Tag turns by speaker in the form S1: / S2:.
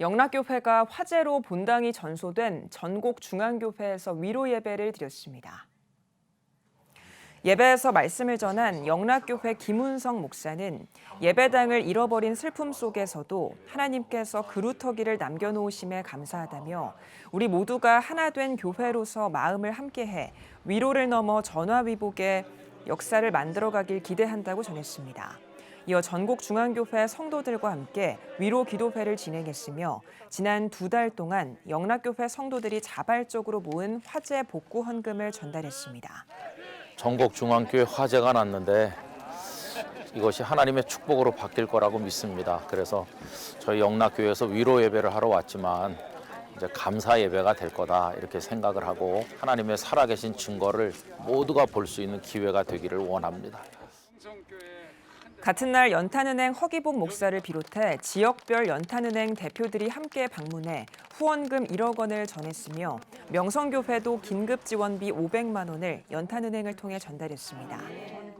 S1: 영락교회가 화재로 본당이 전소된 전곡 중앙교회에서 위로 예배를 드렸습니다. 예배에서 말씀을 전한 영락교회 김운성 목사는 예배당을 잃어버린 슬픔 속에서도 하나님께서 그루터기를 남겨놓으심에 감사하다며 우리 모두가 하나 된 교회로서 마음을 함께해 위로를 넘어 전화위복의 역사를 만들어가길 기대한다고 전했습니다. 이어 전국 중앙교회 성도들과 함께 위로 기도회를 진행했으며 지난 두 달 동안 영락교회 성도들이 자발적으로 모은 화재 복구 헌금을 전달했습니다.
S2: 전국 중앙교회 화재가 났는데 이것이 하나님의 축복으로 바뀔 거라고 믿습니다. 그래서 저희 영락교회에서 위로 예배를 하러 왔지만 이제 감사 예배가 될 거다 이렇게 생각을 하고 하나님의 살아계신 증거를 모두가 볼 수 있는 기회가 되기를 원합니다.
S1: 같은 날 연탄은행 허기복 목사를 비롯해 지역별 연탄은행 대표들이 함께 방문해 후원금 1억 원을 전했으며 명성교회도 긴급 지원비 500만 원을 연탄은행을 통해 전달했습니다.